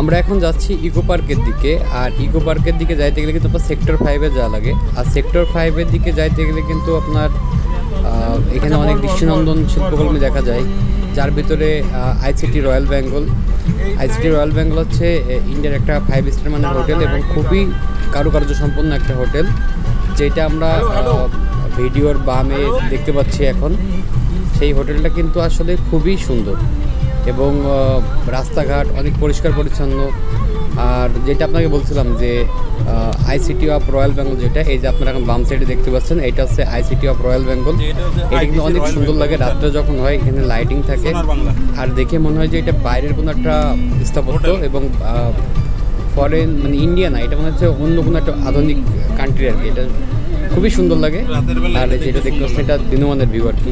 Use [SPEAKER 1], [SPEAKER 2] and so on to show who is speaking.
[SPEAKER 1] আমরা এখন যাচ্ছি ইকো পার্কের দিকে, আর ইকো পার্কের দিকে যাইতে গেলে কিন্তু আপনার সেক্টর ফাইভে যাওয়া লাগে। আর সেক্টর ফাইভের দিকে যাইতে গেলে কিন্তু আপনার এখানে অনেক দৃষ্টিনন্দন শিল্পকর্মী দেখা যায়। যার ভিতরে ICT royal Bengal ICT royal Bengal হচ্ছে ইন্ডিয়ার একটা ফাইভ স্টার মানের হোটেল এবং খুবই কারুকার্য সম্পন্ন একটা হোটেল, যেটা আমরা ভিডিওর বামে দেখতে পাচ্ছি এখন। সেই হোটেলটা কিন্তু আসলে খুবই সুন্দর। এবং রাস্তাঘাট অনেক পরিষ্কার পরিচ্ছন্ন। আর যেটা আপনাকে বলছিলাম যে আইসিটি অফ রয়্যাল বেঙ্গল যেটা এই যে আপনারা এখন বাম সাইডে দেখতে পাচ্ছেন এটা হচ্ছে আইসিটি অফ রয়্যাল বেঙ্গল এটা কিন্তু অনেক সুন্দর লাগে রাত্রে যখন হয় এখানে লাইটিং থাকে। আর দেখে মনে হয় যে এটা বাইরের কোনো একটা স্থাপত্য এবং ফরেন মানে ইন্ডিয়া না এটা মনে হচ্ছে অন্য কোনো একটা আধুনিক কান্ট্রি আর কি। এটা খুবই সুন্দর লাগে। আর যেটা দেখতে পাচ্ছেন এটা দিনমানের ভিউ আর কি।